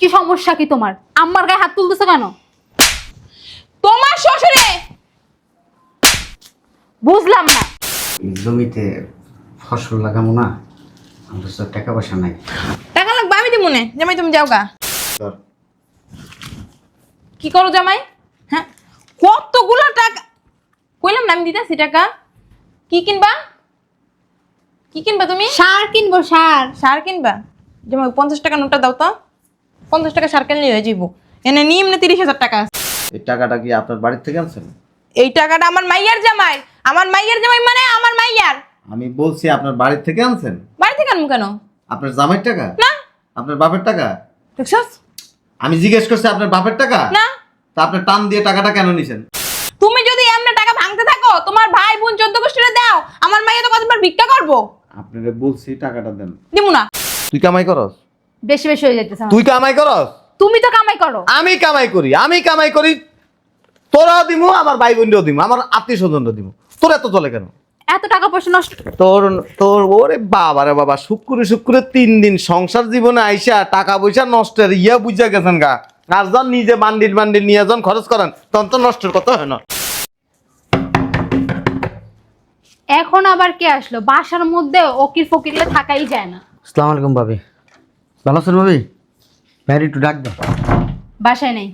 কি সমস্যা কি তোমার? আম্মার গায়ে হাত তুলতেছো কেন? তোমার শ্বশুরে? বুঝলাম না। জমিতে ফসল লাগাবো না আমাদের তো টাকা পয়সা নাই। টাকা লাগবে আমি দিব মনে জামাই তুমি যাও গা। ধর কি করো জামাই? হ্যাঁ কতগুলো টাকা কইলাম না আমি দিতেছি টাকা। কি কিনবা? কি কিনবা তুমি? সার কিনবো সার। সার কিনবা? জামাই পঞ্চাশ টাকা নোটটা দাও তো। পঞ্চাশ টাকা সার কিনলে হয়ে যাইব। এনে নিম্নে তিরিশ হাজার টাকা আছে। এই টাকাটা কি আপনার বাড়ির থেকে আনছেন? এই টাকাটা আমার মাইয়ার জামাই। আমার মাইয়ার জামাই মানে আমার মাইয়ার। আমি বলছি আপনার বাড়ির থেকে আনছেন? বাড়ি থেকে আনব কেন? আপনার জামাইয়ের টাকা? না। আপনার বাপের টাকা? দেখছস? আমি জিজ্ঞেস করছি আপনার বাপের টাকা? না। তা আপনি টান দিয়ে টাকাটা কেন নিছেন? তুমি যদি এমনি টাকা ভাঙতে থাকো তোমার ভাই বোন চোদ্দ গোষ্ঠীরে দাও আমার মাইয়া তো কতবার ভিক্ষা করব? আপনারে বলছি টাকাটা দেন। দিমু না। তুই কামাই করস? বেশি বেশি হয়ে যাইতেছে আমার। তুই কামাই করস? তুমি তো কামাই করো। আমি কামাই করি আমি কামাই করি তোরাও দিমু আমার ভাই বোনরাও দিমু আমার আত্মীয় স্বজনরা দিমু। তোর এত চলে কেন? এত টাকা পয়সা নষ্ট তোর তোর ওরে বাবা রে বাবা শুক্রে শুক্রে তিন দিন সংসার জীবনে আইসা টাকা পয়সা নষ্টের ইয়া বুঝা গেছেন গা। আর যখন নিজে বান্ডিল বান্ডিল নিয়ে যখন খরচ করেন তখন তো নষ্টের কথা হয় না। এখন আবার কে আসলো? বাসার মধ্যে ওকির ফকিরলে থাকাই যায় না। আসসালামু আলাইকুম ভাবি। ভালো আছেন ভাবি? ভাইয়ের একটু ডাক বাসায় নেই।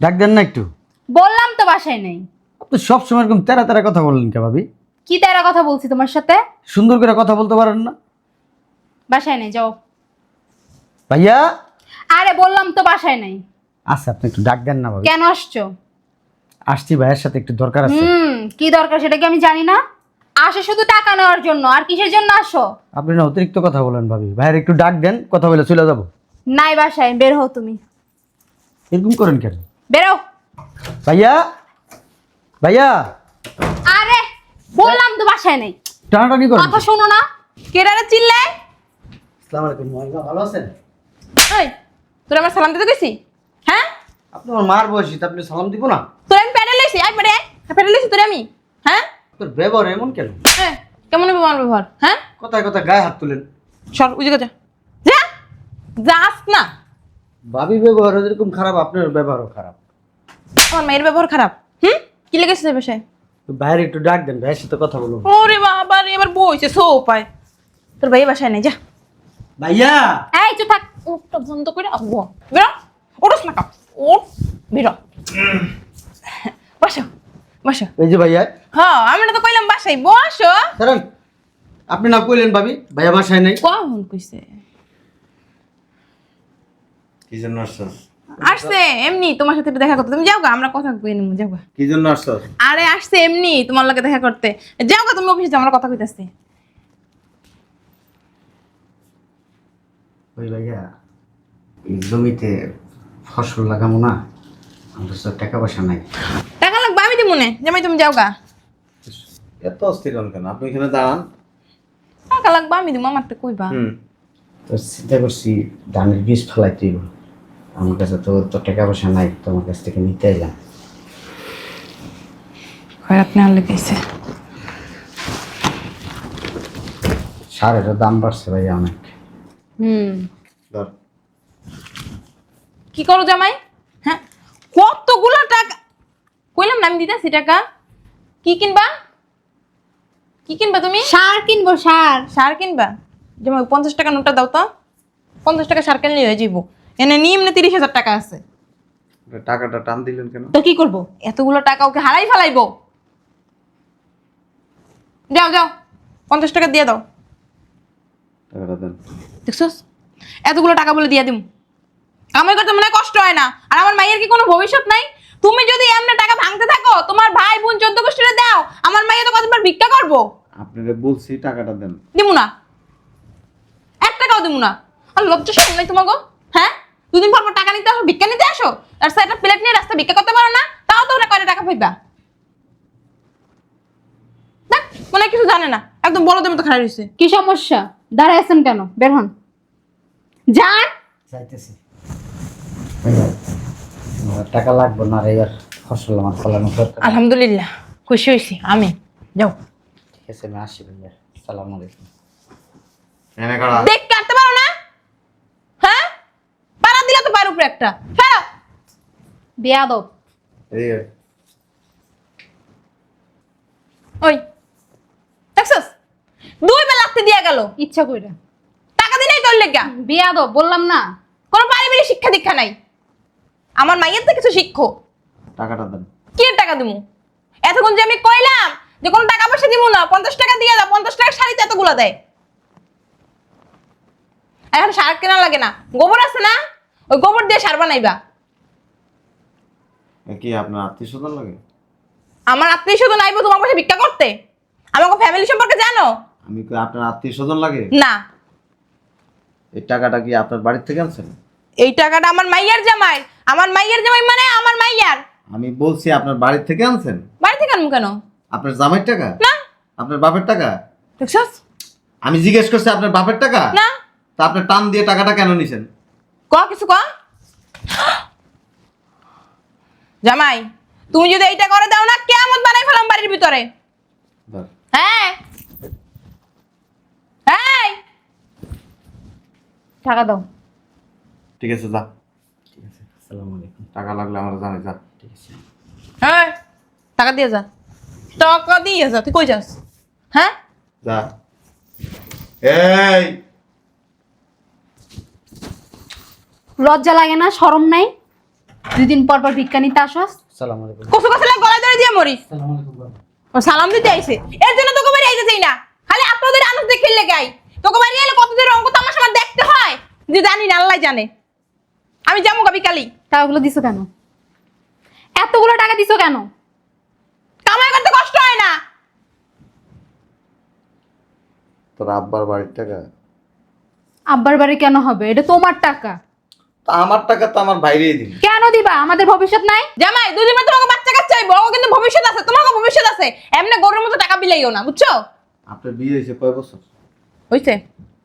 ডাক দেন না একটু। বললাম তো বাসায় নেই। আপনি সবসময় এরকম তেরা তেরা কথা বললেন কে ভাবি? কি তারা কথা বলছি তোমার সাথে? সুন্দর করে কথা বলতে পারেন না। বাসায় নেই যাও। ভাইয়া? আরে বললাম তো বাসায় নেই। আচ্ছা আপনি একটু ডাক দেন না ভাবি। কেন আসছো? আসছি ভাইয়ের সাথে একটু দরকার আছে। হুম কি দরকার সেটা কি আমি জানি না? আসে শুধু টাকা নেওয়ার জন্য আর কিসের জন্য আসো? আপনি না অতিরিক্ত কথা বলেন ভাবি। ভাইয়ের একটু ডাক দেন কথা বলে চলে যাব। নাই বাসায় বের হও তুমি। এরকম করেন কেন? বেরো ভাইয়া? ভাইয়া? আরে বললাম তো বাসায় নেই। টানাটানি করেন। কথা শোনো না। কেডারে চিল্লায়? আসসালামু আলাইকুম ভাইয়া, ভালো আছেন? ওই তোর আমার সালাম দিতে গেছি? হ্যাঁ? আপনি আমার মার বয়সী তা আপনি সালাম দিব না? তোর আমি প্যাডেল লেছি আই প্যাডে প্যাডেল লেছি তোর আমি। হ্যাঁ? তোর ব্যবহার এমন কেন? হ্যাঁ কেমন হবে আমার ব্যবহার? হ্যাঁ? কথায় কথা গায়ে হাত তুলেন। সর উজে যা। যা! যাস না। ভাবি ব্যবহার যেরকম খারাপ আপনার ব্যবহারও খারাপ। আমার মেয়ের ব্যবহার খারাপ। হুম? কি লেগেছে বিষয়ে বাইরে একটু ডাক দেন ভাইয়ের সাথে কথা বলুন। ওরে বাবা রে এবার বইছে সো পায় তোর ভাই বাসায় নেই যা। ভাইয়া! এই চুপ থাক। ওটা বন্ধ করে আসব বেরো। ওঠস না কাপ। ওঠ বেরো। বসো। বসো। এই যে ভাইয়া। হ্যাঁ আমরা তো কইলাম বাসায়। বসো। দাঁড়ান। আপনি না কইলেন ভাবি ভাইয়া বাসায় নাই। কখন কইছে? কি জন্য আসছস? আসছে এমনি। তোমার সাথে দেখা করতে। তুমি যাও গা আমরা কথা কই নিমু যাও গা। কি জন্য আসছস? আরে আসছে এমনি। তোমার লগে দেখা করতে। যাও গা তুমি অফিসে যাও আমরা কথা কইতাছি। ওই ভাইয়া জমিতে ফসল লাগাবো না। আমাদের তো টাকা পয়সা নাই টাকা লাগবে আমি দিব মনে জামাই তুমি যাও গা এত অস্থির হন কেন? আপনি এখানে দাঁড়ান। টাকা লাগবে আমি দিব আমার তো কইবা। হুম। তো চিন্তা করছি ধানের বীজ ফেলাইতে হইব। আমার কাছে তো তো টাকা পয়সা নাই তোমার কাছ থেকে নিতে এলাম খয়রাত নেওয়ার লেগেছে সারেরও দাম বাড়ছে ভাইয়া অনেক। হুম। ধর। কি করো জামাই হ্যাঁ কতগুলো টাকা কইলাম না আমি দিতেছি টাকা কি কিনবা? কি কিনবা তুমি? সার কিনবো সার। সার কিনবা? ওই পঞ্চাশ টাকা নোটটা দাও তো। পঞ্চাশ টাকা সার কিনলে হয়ে যাইব। এনে নিম্নে তিরিশ হাজার টাকা আছে। টাকাটা টান দিলেন কেন? তো কি করব? এতগুলো টাকা ওকে হারাই ফেলাইবো। যাও যাও। পঞ্চাশ টাকা দিয়ে দাও। টাকাটা দেন। দেখছস? এতগুলো টাকা বলে দিয়ে দিম। আমার করতে মনে হয় কষ্ট হয় না। আর আমার মাইয়ের কি কোনো ভবিষ্যৎ নাই? তুমি যদি এমনি টাকা ভাঙতে থাকো তোমার ভাই বোন চোদ্দ গোষ্ঠীরে দাও আমার মাইয়া তো কতবার ভিক্ষা করব? আপনারে বলছি টাকাটা দেন। দিমু না। এক টাকাও দিমু না। আর লজ্জা শরম নাই তোমার গো হ্যাঁ? দুদিন পর পর টাকা নিতে আসো ভিক্ষা নিতে আসো? আর একটা প্লেট নিয়ে রাস্তা ভিক্ষা করতে পারো না তাও তোমরা কয়টা টাকা পাইবা? দেখ মনে কিছু জানে না। একদম বড় বড়দের মতো খারাপ হয়েছে কি সমস্যা? দাঁড়ায় আছেন কেন? বের হন। যান। আমার টাকা লাগবে না এবার ফসল আমার ফলানো আলহামদুলিল্লাহ খুশি হয়েছি আমি যাও। ঠিক আছে আমি আসি ভাইয়া। সালাম আলাইকুম। দেখ কাটতে পারো না? উপরে একটা। ফেরো বেয়াদব। এই ওই। দেখছস? দুই বেলা লাগতে দিয়া গেল। ইচ্ছা কইরা। টাকা দিলেই তোর লেগা বেয়াদব বললাম না। কোনো পারিবারিক শিক্ষা দীক্ষা নাই। আমার মাইয়ের তো কিছু শিক্ষো টাকাটা দেন। কি টাকা দিমু? এতক্ষণ যে আমি কইলাম যে কোনো টাকা পয়সা দিব না পঞ্চাশ টাকা দিয়ে দাও পঞ্চাশ শাড়িতে এতগুলো দেয়। এখন সার কেনা লাগে না। গোবর আছে না? ওই গোবর দিয়ে সার বানাইবা। কি আপনার আত্মীয় স্বজন লাগে? আমার আত্মীয় স্বজন আইবো তোমার পাশে ভিক্ষা করতে? আমাকে ফ্যামিলি সম্পর্কে জানো? আমি কই আপনার আত্মীয় স্বজন লাগে? না। এই টাকাটা কি আপনার বাড়ির থেকে আনছেন? এই টাকাটা আমার মাইয়ার জামাই। আমার মাইয়ার জামাই মানে আমার মাইয়ার। আমি বলছি আপনার বাড়ির থেকে আনছেন? বাড়ি থেকে আনব কেন? আপনার জামাইয়ের টাকা? না। আপনার বাপের টাকা? দেখছস? আমি জিজ্ঞেস করছি আপনার বাপের টাকা? না। তা আপনি টান দিয়ে টাকাটা কেন নিছেন? ক কিছু ক? জামাই তুমি যদি এইটা করে দাও না কেমন বানাই ফেলাম বাড়ির ভিতরে। হ্যাঁ। হ্যাঁ টাকা দাও। ঠিক আছে যা। ঠিক আছে আসসালামু আলাইকুম। টাকা লাগলে আমার জানাই যা। ঠিক আছে। হ্যাঁ টাকা দিয়ে যা। টাকা দিয়ে যা তুই কই যাস? হ্যাঁ? যা। এই! লজ্জা লাগে না? শরম নাই? দুই দিন পর পর ভিক্ষা নিতে আসস? আসসালামু আলাইকুম। কসু কসু লাগে গলায় ধরে দিয়ে মরিস। আসসালামু আলাইকুম ও সালাম দিতে আইছে। এর জন্য তোকে বাড়ি আইতে চাই না। খালি আপনাদের আনন্দ দেখে লেগাই তোকে বাড়ি এলে কত দূর অঙ্ক তামাশা আমার দেখতে হয়? যে জানি না আল্লাহ জানে। আমি যাব গাবি কালি টাকাগুলো দিছো কেন? এতগুলো টাকা দিছো কেন? কামাই করতে কষ্ট হয় না। তোর আব্বার বাড়ির টাকা? আব্বার বাড়ি কেন হবে? এটা তোমার টাকা। তা আমার টাকা তো আমার বাইরেই দিন কেন দিবা? আমাদের ভবিষ্যৎ নাই। জামাই দুদিন পর তোমাকে বাচ্চা কাচ্চা চাইব ও কিন্তু ভবিষ্যৎ আছে তোমাকে ভবিষ্যৎ আছে। এমনি গরুর মতো টাকা বিলাইও না বুঝছ? আপনার বিয়ে হয়েছে কয় বছর? হইছে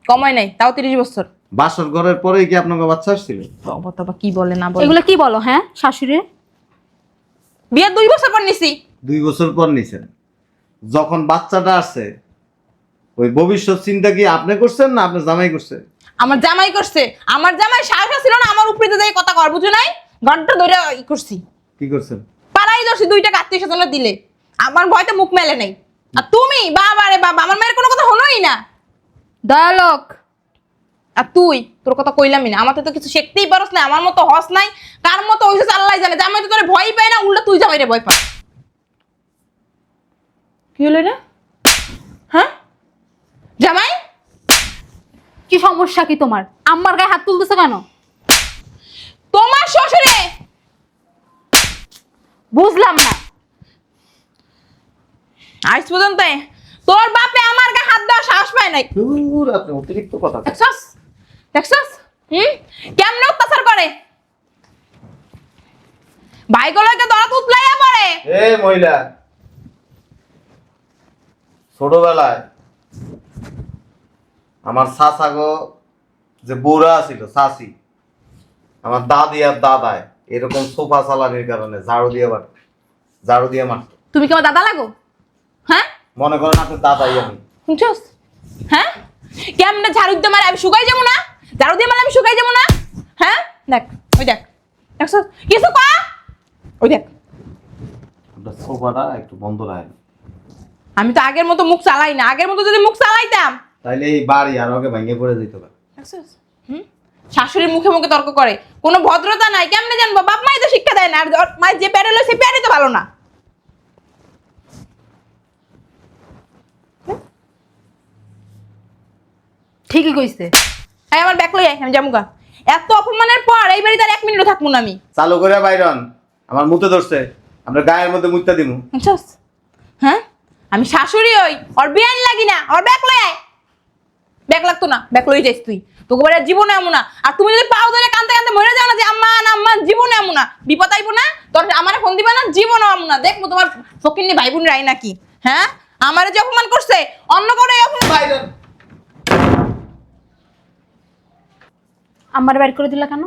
কমাই নাই তাও তিরিশ বছর। বাসর ঘরের পরেই কি আপনাকে বাচ্চা আসছিল? বাবা তবা কি বলে না বলে? এগুলো কি বলো হ্যাঁ শাশুড়ি বিয়ের দুই বছর পর নিছি। দুই বছর পর নিছেন। যখন বাচ্চাটা আসছে ওই ভবিষ্যৎ চিন্তা কি আপনি করছেন না আপনার জামাই করছে? আমার জামাই করছে। আমার জামাই সাহস ছিল না আমার উপরে যাই কথা কর বুঝো নাই? ঘরটা ধরে ই করছি। কি করছেন? পাড়াই দোষী দুইটা আত্মীয় স্বজনরা দিলে। আমার ভয়তে মুখ মেলে নাই। আর তুমি বাবা রে বাবা আমার মায়ের কোনো কথা হলোই না। দয়ালক আর তুই? তোর কথা কইলামই না। আমার তো কিছু শিখতেই পারস না আমার মতো হস নাই কার মতো হইছিস আল্লাহ জানে? জামাই তো তোর ভয় পায় না উল্টা তুই জামাই রে ভয় পা। কি হলো রে হ্যাঁ? জামাই? কি সমস্যা কি তোমার? আম্মার গায়ে হাত তুলতেছো কেন? তোমার শ্বশুরে? বুঝলাম না। আজ পর্যন্ত তোর বাপে আমার গায়ে হাত দেওয়ার সাহস পায় নাই। অতিরিক্ত কথা। দেখছস? হুম? কেমনে অত্যাচার করে? ভাইগুলোকে দরাত উতলাইয়া পড়ে। এ মহিলা ছোটবেলায় আমার সাসাগো যে বুড়া ছিল সাসি আমার দাদি আর দাদায় এরকম সোফা চালানির কারণে ঝাড়ু দিয়ে মারত ঝাড়ু দিয়ে মারত। তুমি কি আমার দাদা লাগো? হ্যাঁ? মনে করেন আপনি দাদাই আমি। শুনছস? হ্যাঁ? কেমনে ঝাড়ু দিয়ে মারে? আমি শুকাই যাব না? ঝাড়ু দিয়ে মারলে আমি শুকাই যাব না? হ্যাঁ? দেখ ওই দেখ। দেখছস কিছু কয়া ওই দেখ। সোফাটা একটু বন্ধ রাখেন। আমি তো আগের মতো মুখ চালাই না। আগের মতো যদি মুখ চালাইতাম। তাইলে এই বাড়ি আর ওকে ভেঙে পড়ে যেত হুম? শাশুড়ির মুখে মুখে তর্ক করে। কোনো ভদ্রতা নাই। কেমনে জানব? বাপ মাই তো শিক্ষা দেয় না। আর যে প্যারে সে প্যারে তো ভালো না। ঠিকই কইছে। এই আমার ব্যাক লই আয়, আমি যাব গা। এত অপমানের পর এই বাড়িতে আর এক মিনিটও থাকব না আমি। চালু করে বাইরন। আমার মুতে ধরছে। আমরা গায়ের মধ্যে মুইতা দিমু। বুঝছস? হ্যাঁ? আমি শাশুড়ি হই ওর বিয়ান লাগি না। ওর ব্যাক লই আয়। ব্যাক লাগতো না ব্যাক লই যাইস তুই। তোকে বাড়ির জীবনে এমন না। আর তুমি যদি পাও ধরে কানতে কানতে মরে যাও না যে আম্মা না আম্মা জীবনে এমন না। বিপদ আইবো না। তোর আমার ফোন দিবা না জীবনে এমন না। দেখব তোমার ফকিন্নি ভাই বোন রাই নাকি। হ্যাঁ? আমারে যে অপমান করছে অন্য করে অপমান বাইরন আমার বের করে দিলা কেন?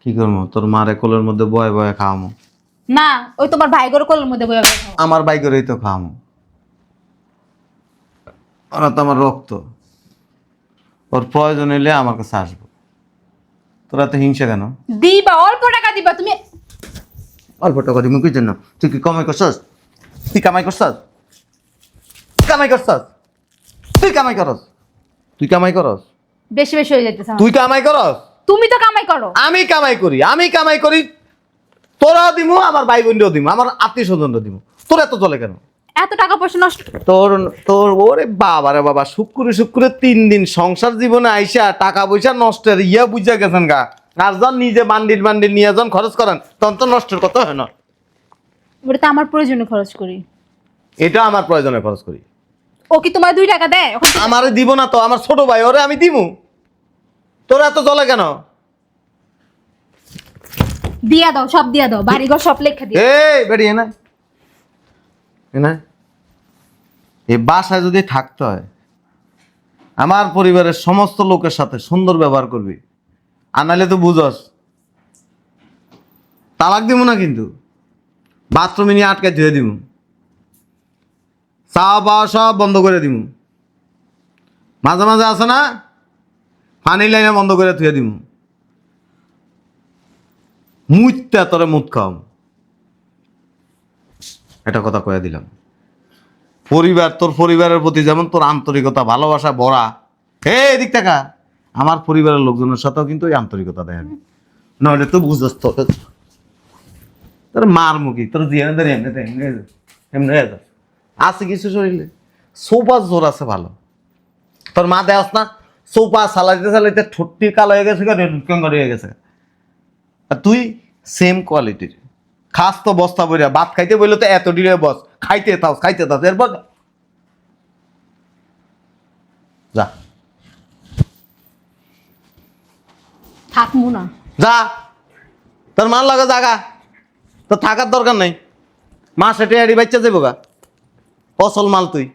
কি করব? তোর মারে কোলের মধ্যে বয়ে বয়ে খাওয়ামো। না ওই তোমার ভাই গরু কলের মধ্যে বয়ে বয়ে। আমার বাইকেরই তো খাওয়ামো। ওরা তো আমার রক্ত। ওর প্রয়োজন হলে আমার কাছে আসব। তোরা তো হিংসা কেন? দিবা অল্প টাকা দিবা তুমি অল্প টাকা দিবি কি জন্য? তুই কি কামাই করছস? তুই কামাই করছস? কামাই করছস? তুই কামাই করস? তুই কামাই করস? বেশি বেশি হয়ে যাইতেছে আমার। তুই কামাই করস? তুমি তো কামাই করো। আমি কামাই করি আমি কামাই করি তোরাও দিমু আমার ভাই বোনরাও দিমু আমার আত্মীয় স্বজনরাও দিমু। তোর এত চলে কেন? এত টাকা পয়সা নষ্ট। তোর তোর ওরে বাবা রে বাবা শুক্রে শুক্রে তিন দিন সংসার জীবনে আইসা টাকা পয়সা নষ্টের ইয়া বুঝা গেছেন গা। আর যখন নিজে বান্ডিল বান্ডিল নিয়ে যখন খরচ করেন তখন তো নষ্টের কথা হয় না। ওটা তো আমার প্রয়োজনে খরচ করি। এটা আমার প্রয়োজনে খরচ করি। ও কি তোমার দুই টাকা দেয়? ওখান থেকে- আমারে দিব না তো আমার ছোট ভাই ওরে আমি দিমু। তোর এত চলে কেন? দিয়া দাও সব দিয়া দাও বাড়ি ঘর সব লেখা দিয়ে। এই না না এই বাসায় যদি থাকতে হয় আমার পরিবারের সমস্ত লোকের সাথে সুন্দর ব্যবহার করবি। আনালে তো বুঝস তালাক দিব না কিন্তু। বাথরুমে নিয়ে আটকে ধুয়ে দিব চা পাওয়া সব বন্ধ করে দিব মাঝে মাঝে আছে না? পানি লাইনে বন্ধ করে ধুয়ে দিব মুইত্যা তোরে মুত খাওয়াম। এটা কথা কয়ে দিলাম। পরিবার, তোর পরিবারের প্রতি যেমন তোর আন্তরিকতা, ভালোবাসা ভরা হে এদিক টাকা আমার পরিবারের লোকজনের সাথেও কিন্তু ওই আন্তরিকতা দেখাবি নাহলে তো বুঝস তোর। মার মুখি, তোর দিয়ে, এমনি এমনি এমনি। আছে কিছু শরীরে। সোপা জোর আছে ভালো। তোর মা দেওয়াস না সোপা চালাইতে চালাইতে ঠোঁটটি কালো হয়ে গেছে কেঙ্গর হয়ে গেছে আর তুই সেম কোয়ালিটির খাস তো বস্তা বইরা ভাত খাইতে বললে তো এত ডিলে বস। খাইতে থাও খাইতে থাও এরপর যা। থাকব না যা। তোর মান লাগা জাগা তো থাকার দরকার নাই। মা সেটে আড়ি বাচ্চা যাব গা। অসল মাল তুই।